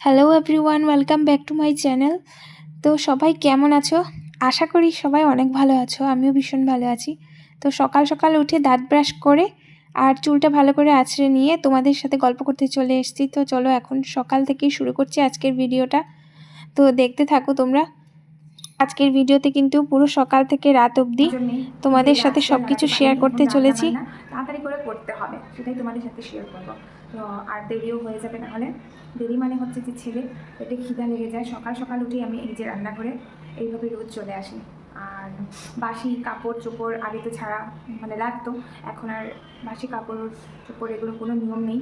Hello everyone welcome back to my channel তো সবাই কেমন আছো? আশা করি সবাই অনেক ভালো আছো, আমিও ভীষণ ভালো আছি। তো সকাল সকাল উঠে দাঁত ব্রাশ করে আর চুলটা ভালো করে আছড়ে নিয়ে তোমাদের সাথে গল্প করতে চলে এসেছি। তো চলো এখন সকাল থেকেই শুরু করছি আজকের ভিডিওটা। তো দেখতে থাকো তোমরা। আজকের ভিডিওতে কিন্তু পুরো সকাল থেকে রাত অবধি তোমাদের সাথে সব কিছু শেয়ার করতে চলেছি। তাড়াতাড়ি করে করতে হবে, সেটাই তোমাদের সাথে শেয়ার করব। তো আর দেরিও হয়ে যাবে নাহলে দেরি মানে হচ্ছে যে ছেলে, পেটে খিদা লেগে যায়। সকাল সকাল উঠেই আমি এই যে রান্না করে এইভাবে রোজ চলে আসি। আর বাসি কাপড় চোপড় আগে তো ছাড়া মানে লাগতো। এখন আর বাসি কাপড় চোপড় এগুলো কোনো নিয়ম নেই।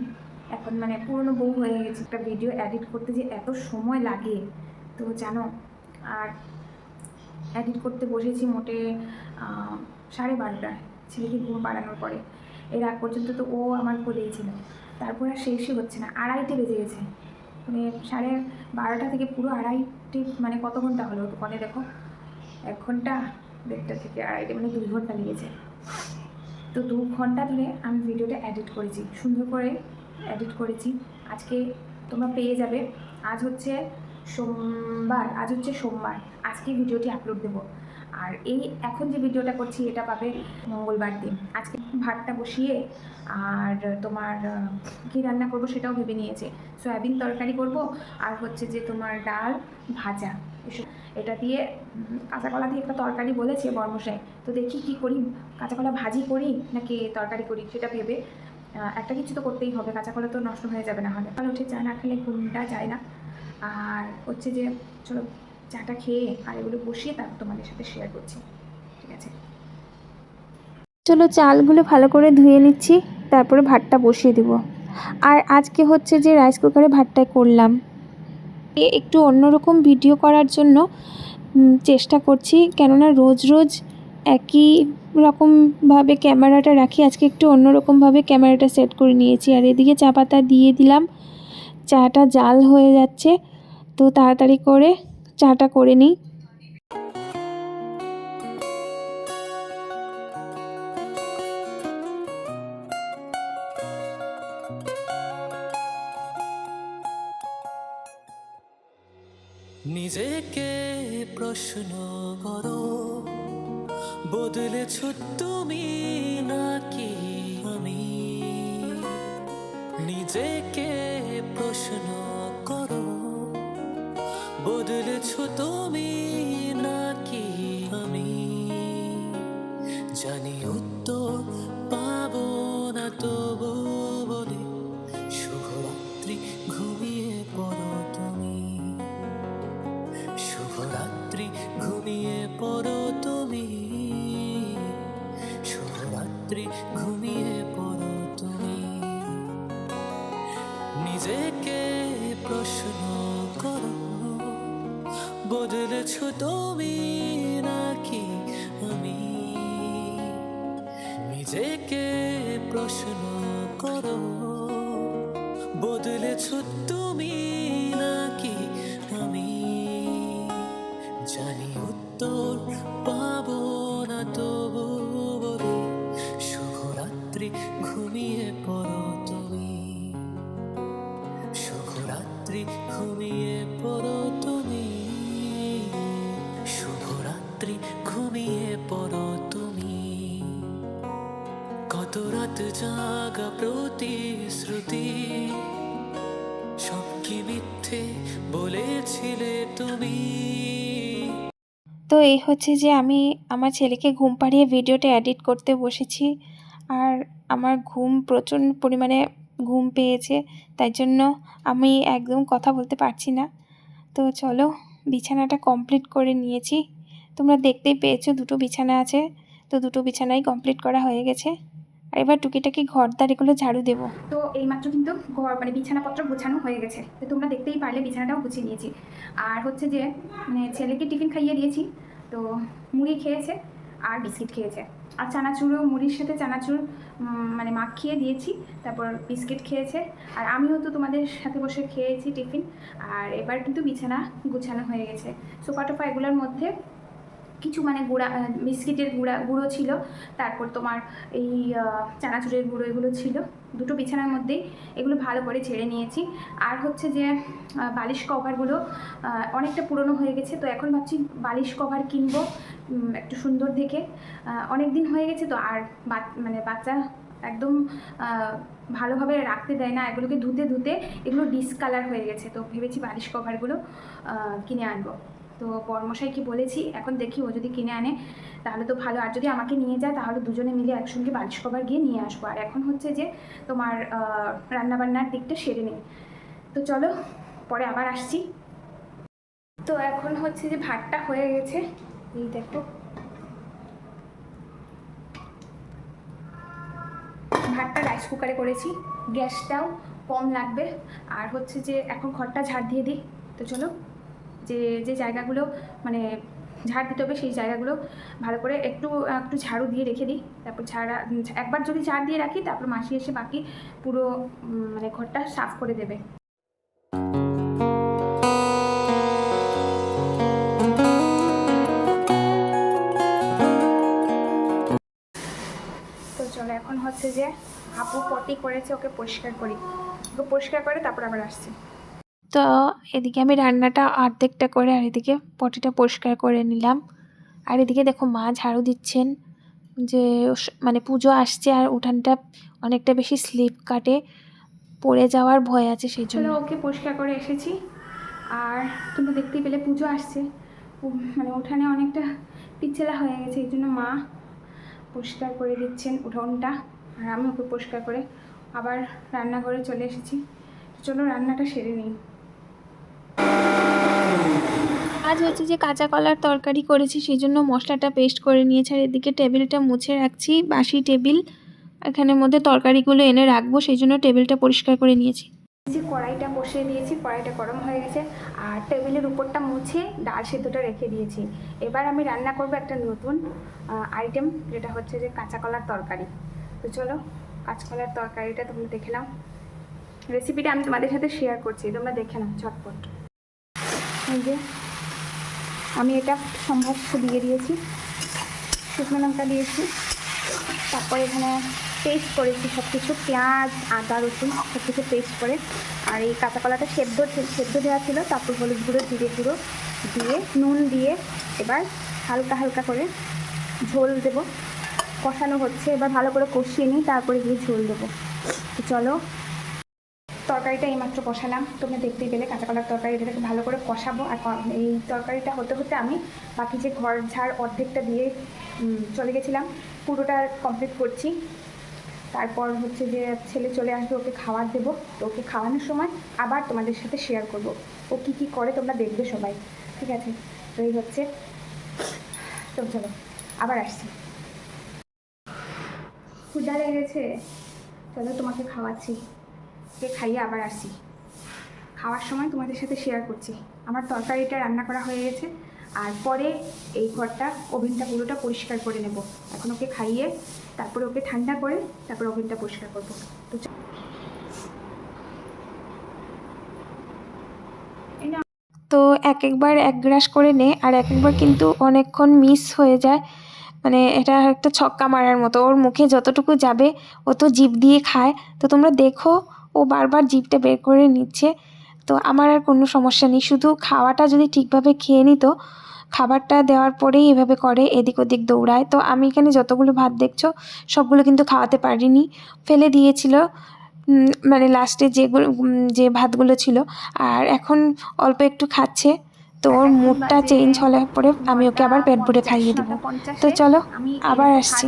এখন মানে পুরনো বউ হয়ে গেছে। একটা ভিডিও এডিট করতে যে এত সময় লাগে। তো জানো, আর এডিট করতে বসেছি মোটে সাড়ে বারোটায়। ছেলেকে ঘুম পাড়ানোর পরে। এর আগ পর্যন্ত তো ও আমার কোলেই ছিল। তারপর আর শেষই হচ্ছে না, আড়াইটে বেজে গেছে। মানে সাড়ে বারোটা থেকে পুরো আড়াইটে মানে কত ঘণ্টা হলো দোকানে দেখো? এক ঘণ্টা দেড়টা থেকে আড়াইটে মানে দুই ঘণ্টা লেগেছে। তো দু ঘণ্টা ধরে আমি ভিডিওটা এডিট করেছি, সুন্দর করে এডিট করেছি। আজকে তোমরা পেয়ে যাবে। আজ হচ্ছে সোমবার, আজ হচ্ছে সোমবার। আজকে ভিডিওটি আপলোড দেবো। আর এই এখন যে ভিডিওটা করছি এটা পাবে মঙ্গলবার দিন। আজকে ভাতটা বসিয়ে আর তোমার কী রান্না করব সেটাও ভেবে নিয়েছে। সয়াবিন তরকারি করব আর হচ্ছে যে তোমার ডাল ভাজা। এটা দিয়ে উম, কাঁচা কলা দিয়ে একটা তরকারি বলেছে বর্মশাই। তো দেখি কি করি কাঁচা কলা ভাজি করি নাকি তরকারি করি সেটা ভেবে একটা কিছু তো করতেই হবে। কাঁচা কলা তো নষ্ট হয়ে যাবে না হলে। সকালে উঠে চা না খেলে ঘুমটা যায় না। আর হচ্ছে যে চলো চাটা খেয়ে আর এগুলো বসিয়ে তারপর তোমাদের সাথে শেয়ার করছি। ঠিক আছে? চলো চালগুলো ভালো করে ধুয়ে নিচ্ছি, তারপরে ভাতটা বসিয়ে দেব। আর আজকে হচ্ছে যে রাইস কুকারে ভাতটা করলাম। এ একটু অন্যরকম ভিডিও করার জন্য চেষ্টা করছি। কেননা রোজ রোজ একই রকমভাবে ক্যামেরাটা রাখি, আজকে একটু অন্যরকমভাবে ক্যামেরাটা সেট করে নিয়েছি। আর এদিকে চা পাতা দিয়ে দিলাম। চাটা জাল হয়ে যাচ্ছে। তো তাড়াতাড়ি করে চাটা করে নিই। নিজেকে প্রশ্ন করো বদলেছ তুমি নাকি আমি? নিজেকে তুমি এই হচ্ছে যে আমি আমার ছেলেকে ঘুম পাড়িয়ে ভিডিওটা এডিট করতে বসেছি। আর আমার ঘুম প্রচণ্ড পরিমাণে ঘুম পেয়েছে, তাই জন্য আমি একদম কথা বলতে পারছি না। তো চলো, বিছানাটা কমপ্লিট করে নিয়েছি। তোমরা দেখতেই পেয়েছ দুটো বিছানা আছে, তো দুটো বিছানাই কমপ্লিট করা হয়ে গেছে। আর এবার টুকিটাকি ঘরদার এগুলো ঝাড়ু দেবো। তো এইমাত্র কিন্তু ঘর মানে বিছানাপত্র গোছানো হয়ে গেছে। তো তোমরা দেখতেই পারলে বিছানাটাও গুছিয়ে নিয়েছি। আর হচ্ছে যে মানে ছেলেকে টিফিন খাইয়ে দিয়েছি। তো মুড়ি খেয়েছে আর বিস্কিট খেয়েছে। আর চানাচুরও, মুড়ির সাথে চানাচুর মানে মাখিয়ে দিয়েছি, তারপর বিস্কিট খেয়েছে। আর আমিও তো তোমাদের সাথে বসে খেয়েছি টিফিন। আর এবার কিন্তু বিছানা গুছানো হয়ে গেছে। সোফা টোফা এগুলোর মধ্যে কিছু মানে গুঁড়া বিস্কিটের গুঁড়া, গুঁড়ো ছিল। তারপর তোমার এই চানাচুরের গুঁড়ো এগুলো ছিল। দুটো বিছানার মধ্যেই এগুলো ভালো করে ছেড়ে নিয়েছি। আর হচ্ছে যে বালিশ কভারগুলো অনেকটা পুরনো হয়ে গেছে। তো এখন ভাবছি বালিশ কভার কিনবো একটু সুন্দর দেখে। অনেক দিন হয়ে গেছে তো আর মানে বাচ্চা একদম ভালোভাবে রাখতে দেয় না। এগুলোকে ধুতে ধুতে এগুলো ডিসকালার হয়ে গেছে। তো ভেবেছি বালিশ কভারগুলো কিনে আনব। তো বর্মশাইকে বলেছি? এখন দেখি, ও যদি কিনে আনে, তাহলে তো ভালো। আর যদি আমাকে নিয়ে যায়, তাহলে দুজনে মিলে একসঙ্গে বালিশ কভার গিয়ে নিয়ে আসব। আর এখন হচ্ছে যে, তোমার রান্নাবান্নার দিকটা সেরে নেই। তো চলো, পরে আবার আসছি। তো এখন হচ্ছে যে, ভাতটা হয়ে গেছে। এই দেখো। ভাতটা রাইস কুকারে করেছি। গ্যাসটাও কম লাগবে। আর হচ্ছে যে, এখন ঘরটা ঝাড় দিয়ে দিই। তো চলো। যে যে জায়গাগুলো মানে ঝাড় দিতে হবে সেই জায়গাগুলো ভালো করে একটু একটু ঝাড়ু দিয়ে রেখে দিই। তারপর ঝাড়া, একবার যদি ঝাড় দিয়ে রাখি তারপর মাসি এসে বাকি পুরো মানে ঘরটা সাফ করে দেবে। তো চলো এখন হচ্ছে যে আপু পটি করেছে, ওকে পরিষ্কার করি। ওকে পরিষ্কার করে তারপর আবার আসছি। তো এদিকে আমি রান্নাটা অর্ধেকটা করে আর এদিকে পটিটা পরিষ্কার করে নিলাম। আর এদিকে দেখো মা ঝাড়ু দিচ্ছেন যে মানে পুজো আসছে আর উঠানটা অনেকটা বেশি স্লিপ কাটে, পড়ে যাওয়ার ভয় আছে সেই জন্য। ওকে পরিষ্কার করে এসেছি। আর তোমরা দেখতেই পেলে পুজো আসছে। মানে উঠানে অনেকটা পিচ্ছেলা হয়ে গেছে, এই জন্য মা পরিষ্কার করে দিচ্ছেন উঠোনটা। আর আমি ওকে পরিষ্কার করে আবার রান্নাঘরে চলে এসেছি। চলো রান্নাটা সেরে নিই। আজ হচ্ছে যে কাঁচা কলার তরকারি করেছি সেই জন্য মশলাটা পেস্ট করে নিয়েছি। আর এদিকে টেবিলটা মুছে রাখছি, বাসি টেবিল এখানের মধ্যে তরকারিগুলো এনে রাখব সেই জন্য টেবিলটা পরিষ্কার করে নিয়েছি। যে কড়াইটা বসিয়ে দিয়েছি, কড়াইটা গরম হয়ে গেছে। আর টেবিলের উপরটা মুছে ডাল সেদ্ধটা রেখে দিয়েছি। এবার আমি রান্না করব একটা নতুন আইটেম যেটা হচ্ছে যে কাঁচা কলার তরকারি। তো চলো, কাঁচা কলার তরকারিটা তোমরা দেখে নাও। রেসিপিটা আমি তোমাদের সাথে শেয়ার করছি, তোমরা দেখে নাও, ঝটপট। যে, আমি এটা সম্ভব দিয়ে দিয়েছি, শুকনো লঙ্কা দিয়েছি, তারপর এখানে পেস্ট করেছি সব কিছু পেঁয়াজ, আদা, রসুন সব কিছু পেস্ট করে, আর এই কাঁচা কলাটা সেদ্ধ সেদ্ধ দেওয়া ছিল, তারপর হলুদ গুঁড়ো, জিরে গুঁড়ো দিয়ে, নুন দিয়ে এবার হালকা হালকা করে ঝোল দেবো। কষানো হচ্ছে, এবার ভালো করে কষিয়ে নিই, তারপরে গিয়ে ঝোল দেবো। চলো তরকারিটা এইমাত্র কষালাম তোমরা দেখতেই পেলে কাঁচা কলার তরকারি, এটাকে ভালো করে কষাবো। আর এই তরকারিটা হতে হতে আমি বাকি যে ঘর ঝাড় অর্ধেকটা দিয়ে চলে গেছিলাম, পুরোটা কমপ্লিট করছি। তারপর হচ্ছে যে ছেলে চলে আসবে, ওকে খাবার দেবো। তো ওকে খাওয়ানোর সময় আবার তোমাদের সাথে শেয়ার করব। ও কী কী করে তোমরা দেখবে সবাই। ঠিক আছে? তো এই হচ্ছে। তো চলো, আবার আসছি। ক্ষুদা লেগেছে? চলো তোমাকে খাওয়াচ্ছি। ওকে খাইয়ে আবার আসি। খাওয়ার সময় তোমাদের সাথে শেয়ার করছি। আমার তরকারিটা রান্না করা হয়ে গেছে। আর পরে এই ঘরটা, ওভেনটা পুরোটা পরিষ্কার করে নেব। এখন ওকে খাইয়ে তারপরে ওকে ঠান্ডা করে তারপরে ওভেনটা পরিষ্কার করব। তো। তো এক একবার এক গ্রাস করে নে আর এক একবার কিন্তু অনেকক্ষণ মিস হয়ে যায়। মানে এটা একটা ছক্কা মারার মতো। ওর মুখে যতটুকু যাবে, ও তো জিভ দিয়ে খায়। তো তোমরা দেখো ও বারবার জিভটা বের করে নিচ্ছে। তো আমার আর কোনো সমস্যা নেই। শুধু খাওয়াটা যদি ঠিকভাবে খেয়ে নিত খাবারটা দেওয়ার পরেই এভাবে করে এদিক ওদিক দৌড়ায়। তো আমি এখানে যতগুলো ভাত দেখছ সবগুলো কিন্তু খাওয়াতে পারিনি। ফেলে দিয়েছিল মানে লাস্টে যেগুলো যে ভাতগুলো ছিল। আর এখন অল্প একটু খাচ্ছে। তো ওর মুডটা চেঞ্জ হলে পরে আমি ওকে আবার পেট ভরে খাইয়ে দিব। তো চলো আমি আবার আসছি।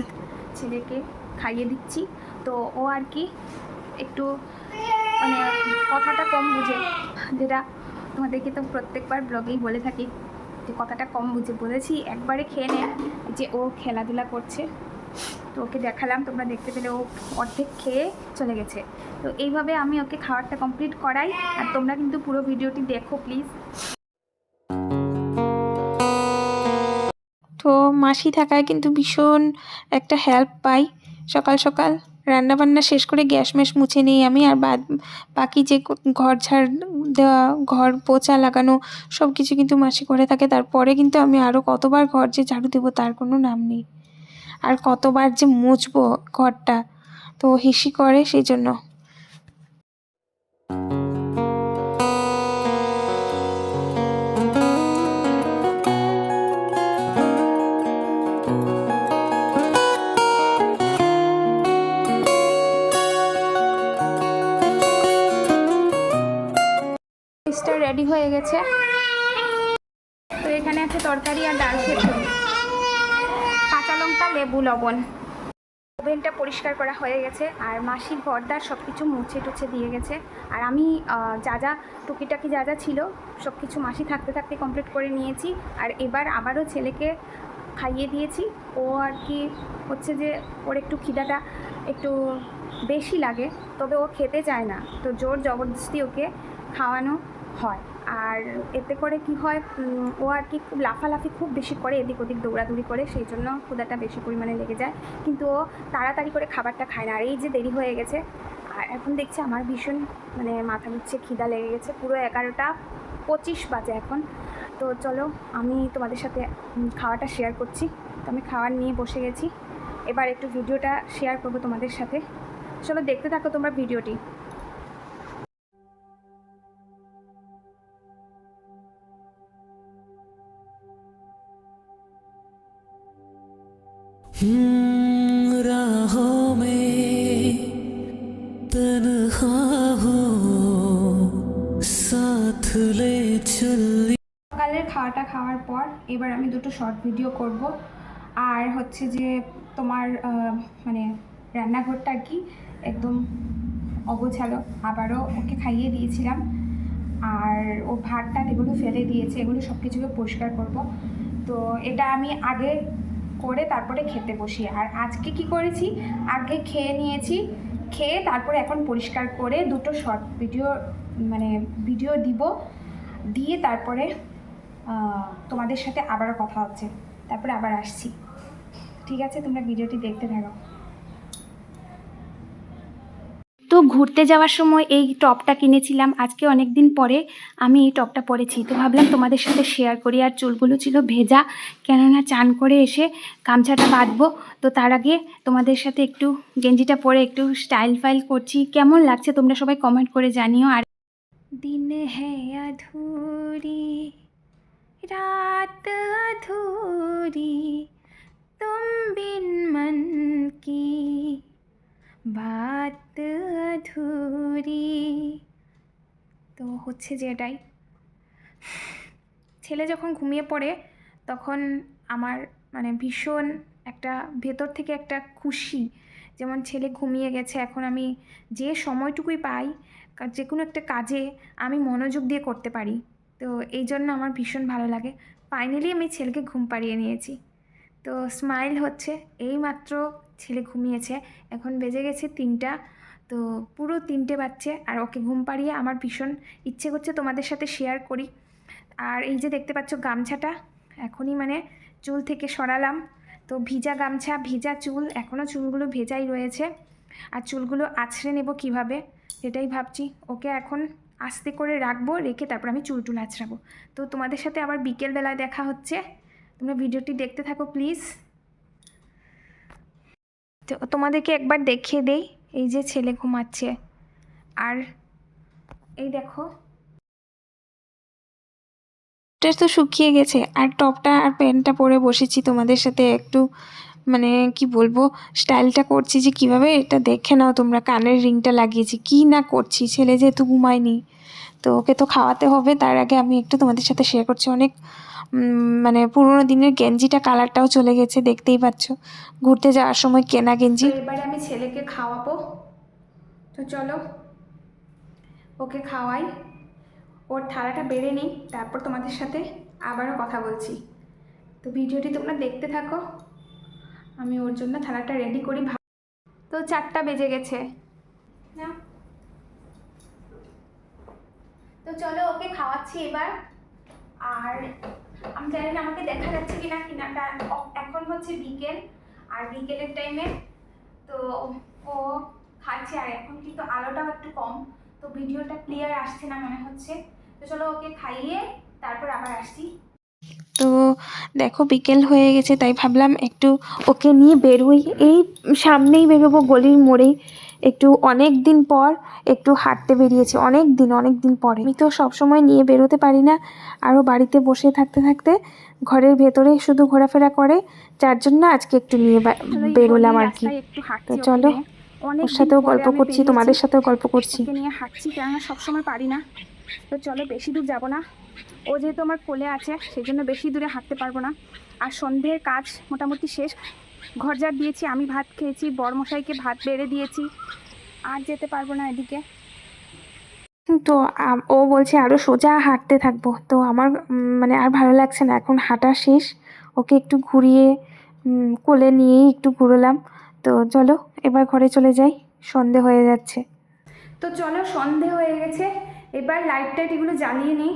ছেলেকে খাইয়ে দিচ্ছি। তো ও আর কি একটু মানে কথাটা কম বুঝে। যেটা তোমাদেরকে তো প্রত্যেকবার ব্লগেই বলে থাকি যে কথাটা কম বুঝে। বলেছি, একবারে খেয়ে নে যে ও খেলাধুলা করছে। তো ওকে দেখালাম, তোমরা দেখতে পেলে ও অর্ধেক খেয়ে চলে গেছে। তো এইভাবে আমি ওকে খাবারটা কমপ্লিট করাই, আর তোমরা কিন্তু পুরো ভিডিওটি দেখো প্লিজ তো মাসি থাকায় কিন্তু ভীষণ একটা হেল্প পাই সকাল সকাল। রান্না বান্না শেষ করে গ্যাস ম্যাস মুছে নিই আমি আর বাদ বাকি যে ঘর ঝাড় দেওয়া, ঘর পোচা লাগানো সব কিছু কিন্তু মাসি করে থাকে। তারপরে কিন্তু আমি আরও কতবার ঘর যে ঝাড়ু দেবো তার কোনো নাম নেই। আর কতবার যে মুছবো ঘরটা, তো হিসি করে সেই জন্য। রেডি হয়ে গেছে। তো এখানে আছে তরকারি আর ডাল সেদ্ধ। কাঁচা লঙ্কা, লেবু, লবণ। ওভেনটা পরিষ্কার করা হয়ে গেছে আর মাসির ঘরদার সব কিছু মুছে টুছে দিয়ে গেছে। আর আমি যা যা টুকিটাকি যা যা ছিল সব কিছু মাসি থাকতে থাকতে কমপ্লিট করে নিয়েছি। আর এবার আবারও ছেলেকে খাইয়ে দিয়েছি। ও আর কি হচ্ছে যে ওর একটু খিদাটা একটু বেশি লাগে, তবে ও খেতে চায় না। তো জোর জবরদস্তি ওকে খাওয়ানো হয়। আর এতে করে কি হয় ও আর কি খুব লাফালাফি খুব বেশি করে এদিক ওদিক দৌড়াদৌড়ি করে, সেই জন্য ক্ষুদাটা বেশি পরিমাণে লেগে যায়। কিন্তু ও তাড়াতাড়ি করে খাবারটা খায় না। আর এই যে দেরি হয়ে গেছে, আর এখন দেখছি আমার ভীষণ মানে মাথা ঘুরছে, খিদা লেগে গেছে। পুরো এগারোটা পঁচিশ বাজে এখন। তো চলো, আমি তোমাদের সাথে খাওয়াটা শেয়ার করছি। তো আমি খাওয়ার নিয়ে বসে গেছি। এবার একটু ভিডিওটা শেয়ার করব তোমাদের সাথে। চলো দেখতে থাকো তোমরা ভিডিওটি। राहों में तन्हा हो साथ ले चल সকালের খাওয়াটা খাওয়ার পর এবার আমি দুটো শর্ট ভিডিও করব আর হচ্ছে যে তোমার আহ, মানে রান্নাঘরটা আর কি একদম অগোছালো আবারও ওকে খাইয়ে দিয়েছিলাম আর ও ভাতটা এগুলো ফেলে দিয়েছে এগুলো সব কিছুকে পরিষ্কার করব তো এটা আমি আগে করে তারপরে খেতে বসি। আর আজকে কি করেছি? আগে খেয়ে নিয়েছি, খেয়ে তারপরে এখন পরিষ্কার করে দুটো শর্ট ভিডিও মানে ভিডিও দিব। দিয়ে তারপরে তোমাদের সাথে আবারও কথা হচ্ছে। তারপরে আবার আসছি। ঠিক আছে? তোমরা ভিডিওটি দেখতে থাকো। তো ঘুরতে যাওয়ার সময় এই টপটা কিনেছিলাম আজকে অনেক দিন পরে আমি এই টপটা পরেছি তো ভাবলাম তোমাদের সাথে শেয়ার করি আর চুলগুলো ছিল ভেজা কেননা চান করে এসে গামছাটা বাঁধবো তো তার আগে তোমাদের সাথে একটু গেঞ্জিটা পরে একটু স্টাইল ফাইল করছি কেমন লাগছে তোমরা সবাই কমেন্ট করে জানিও আর দিন হ্যাঁ अधूरी रात अधूरी तुम बिन मन की বাত ধুরি। তো হচ্ছে যে এটাই। ছেলে যখন ঘুমিয়ে পড়ে, তখন আমার মানে ভীষণ একটা ভেতর থেকে একটা খুশি, যেমন ছেলে ঘুমিয়ে গেছে, এখন আমি যে সময়টুকুই পাই যে কোনো একটা কাজে আমি মনোযোগ দিয়ে করতে পারি। তো এই জন্য আমার ভীষণ ভালো লাগে। ফাইনালি আমি ছেলেকে ঘুম পাড়িয়ে নিয়েছি। তো স্মাইল হচ্ছে এই মাত্র ছেলে ঘুমিয়েছে। এখন বেজে গেছে তিনটা। তো পুরো তিনটে বাচ্চে আর ওকে ঘুম পাড়িয়ে আমার ভীষণ ইচ্ছে করছে তোমাদের সাথে শেয়ার করি। আর এই যে দেখতে পাচ্ছ গামছাটা, এখনই মানে চুল থেকে সরালাম। তো ভিজা গামছা, ভিজা চুল এখনও চুলগুলো ভেজাই রয়েছে। আর চুলগুলো আছড়ে নেব কীভাবে? সেটাই ভাবছি। ওকে এখন আস্তে করে রাখব, রেখে তারপর আমি চুল টুল আছড়াবো। তো তোমাদের সাথে আবার বিকেলবেলায় দেখা হচ্ছে। তোমরা ভিডিওটি দেখতে থাকো প্লিজ তো তোমাদেরকে একবার দেখিয়ে দেই, এই যে ছেলে ঘুমাচ্ছে। আর এই দেখো। এটা তো শুকিয়ে গেছে, আর টপটা আর প্যান্টটা পরে বসেছি তোমাদের সাথে একটু মানে কি বলব, স্টাইলটা করছি যে কীভাবে, এটা দেখে নাও তোমরা কানের রিংটা লাগিয়েছি, কি না করছি, ছেলে যেহেতু ঘুমায়নি। তো ওকে তো খাওয়াতে হবে। তার আগে আমি একটু তোমাদের সাথে শেয়ার করছি। অনেক মানে পুরোনো দিনের গেঞ্জিটা কালারটাও চলে গেছে দেখতেই পাচ্ছ। ঘুরতে যাওয়ার সময় কেনা গেঞ্জি। এবারে আমি ছেলেকে খাওয়াবো। তো চলো ওকে খাওয়াই। ওর থালাটা বেড়ে নিই তারপর তোমাদের সাথে আবারও কথা বলছি। তো ভিডিওটি তোমরা দেখতে থাকো। আমি ওর জন্য থালাটা রেডি করি। তো চারটা বেজে গেছে। না। তো চলো ওকে খাওয়াচ্ছি এবার। আর আমি জানি না, আমাকে দেখা যাচ্ছে কিনা কিনা কা- এখন হচ্ছে বিকেল, আর বিকেলের টাইমে তো ও খাচ্ছে, আর এখন কিন্তু আলোটাও একটু কম, তো ভিডিওটা ক্লিয়ার আসছে না মনে হচ্ছে। তো চলো ওকে খাইয়ে তারপর আবার আসছি। তো দেখো বিকেল হয়ে গেছে, তাই ভাবলাম একটু ওকে নিয়ে বেরোই। এই সামনেই বেরোবো, গলির মোড়েই। একটু অনেক দিন পর একটু হাঁটতে বেরিয়েছি অনেক দিন অনেক দিন পরে। আমি তো সবসময় নিয়ে বেরোতে পারি না আরও বাড়িতে বসে থাকতে থাকতে ঘরের ভেতরে শুধু ঘোরাফেরা করে যার জন্য আজকে একটু নিয়ে বেরোলাম আর কি। তো চলো, অনেক ওর সাথেও গল্প করছি তোমাদের সাথেও গল্প করছি। নিয়ে হাঁটছি কেননা সবসময় পারি না। তো চলো বেশি দূর যাব না। ও যেহেতু আমার কোলে আছে সেই জন্য বেশি দূরে হাঁটতে পারব না। আর সন্ধ্যের কাজ মোটামুটি শেষ। ঘর ঝাড় দিয়েছি আমি ভাত খেয়েছি বরমশাইকে ভাত বেড়ে দিয়েছি। আর যেতে পারব না এদিকে। তো ও বলছে আরও সোজা হাঁটতে থাকব। তো আমার মানে আর ভালো লাগছে না এখন হাঁটা শেষ। ওকে একটু ঘুরিয়ে কোলে নিয়েই একটু ঘুরলাম। তো চলো এবার ঘরে চলে যাই। সন্ধে হয়ে যাচ্ছে। তো চলো সন্ধে হয়ে গেছে। এবার লাইট টাইট এগুলো জ্বালিয়ে নিই।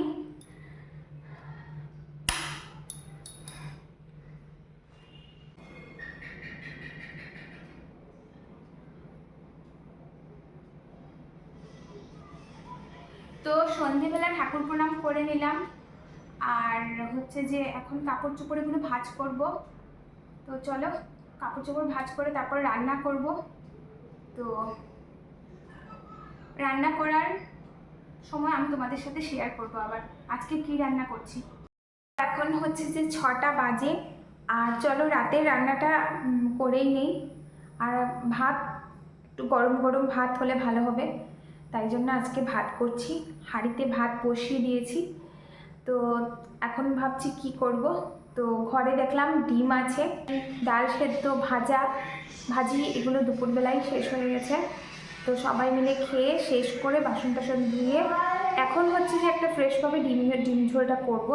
তো সন্ধেবেলা ঠাকুর প্রণাম করে নিলাম। আর হচ্ছে যে এখন কাপড় চোপড়েগুলো ভাজ করব। তো চলো কাপড় চোপড় ভাজ করে তারপর রান্না করব। তো রান্না করার সময় আমি তোমাদের সাথে শেয়ার করব আবার। আজকে কি রান্না করছি? এখন হচ্ছে যে ছটা বাজে। আর চলো, রাতের রান্নাটা করেই নেই। আর ভাত একটু গরম গরম ভাত হলে ভালো হবে। তাই জন্য আজকে ভাত করছি। হাঁড়িতে ভাত বসিয়ে দিয়েছি। তো এখন ভাবছি কি করব। তো ঘরে দেখলাম ডিম আছে, ডাল সেদ্ধ, ভাজা, ভাজি, এগুলো দুপুরবেলায় শেষ হয়ে গেছে। তো সবাই মিলে খেয়ে শেষ করে বাসন টাসন ধুয়ে এখন হচ্ছে যে একটা ফ্রেশভাবে ডিম ডিম ঝোলটা করব।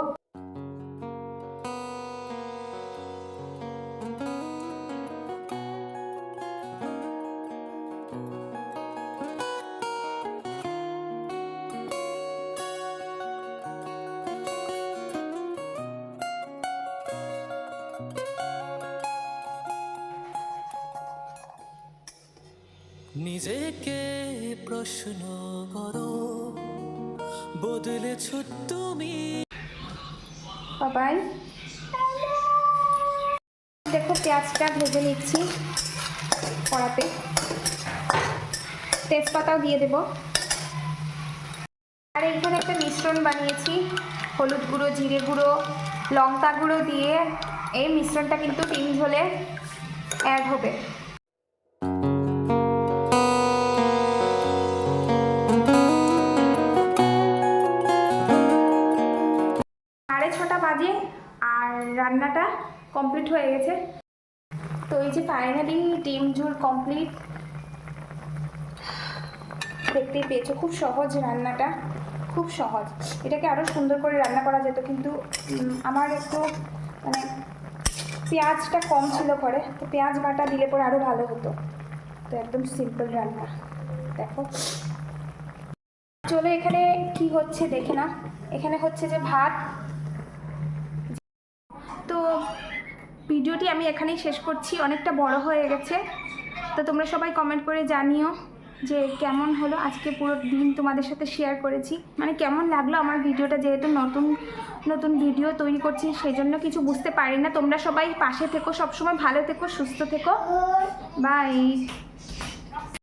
নিজেকে প্রশ্ন করো, বদলেছ তুমি। বাবাই দেখো, পেঁয়াজটা ভেজে নিচ্ছি কড়াতে। তেজপাতাও দিয়ে দেব। আর এইখানে একটা মিশ্রণ বানিয়েছি, হলুদ গুঁড়ো, জিরে গুঁড়ো, লঙ্কা গুঁড়ো দিয়ে। এই মিশ্রণটা কিন্তু ডিম ঝোলে অ্যাড হবে। রান্নাটা কমপ্লিট হয়ে গেছে। তো এই যে ফাইনালি ডিম ঝোল কমপ্লিট দেখতেই পেয়েছ, খুব সহজ রান্নাটা, খুব সহজ। এটাকে আরও সুন্দর করে রান্না করা যেত, কিন্তু আমার একটু মানে পেঁয়াজটা কম ছিল ঘরে, তো পেঁয়াজ বাটা দিলে পরে আরও ভালো হতো। তো একদম সিম্পল রান্না। দেখো। চলো এখানে কি হচ্ছে দেখে না এখানে হচ্ছে যে ভাত ভিডিওটি আমি এখানেই শেষ করছি। অনেকটা বড় হয়ে গেছে। তো তোমরা সবাই কমেন্ট করে জানিও যে কেমন হলো আজকে পুরো দিন তোমাদের সাথে শেয়ার করেছি। মানে কেমন লাগল আমার ভিডিওটা? যেহেতু নতুন নতুন ভিডিও তৈরি করছি সেই জন্য কিছু বুঝতে পারি না তোমরা সবাই পাশে থেকো, সবসময় ভালো থেকো, সুস্থ থেকো। বাই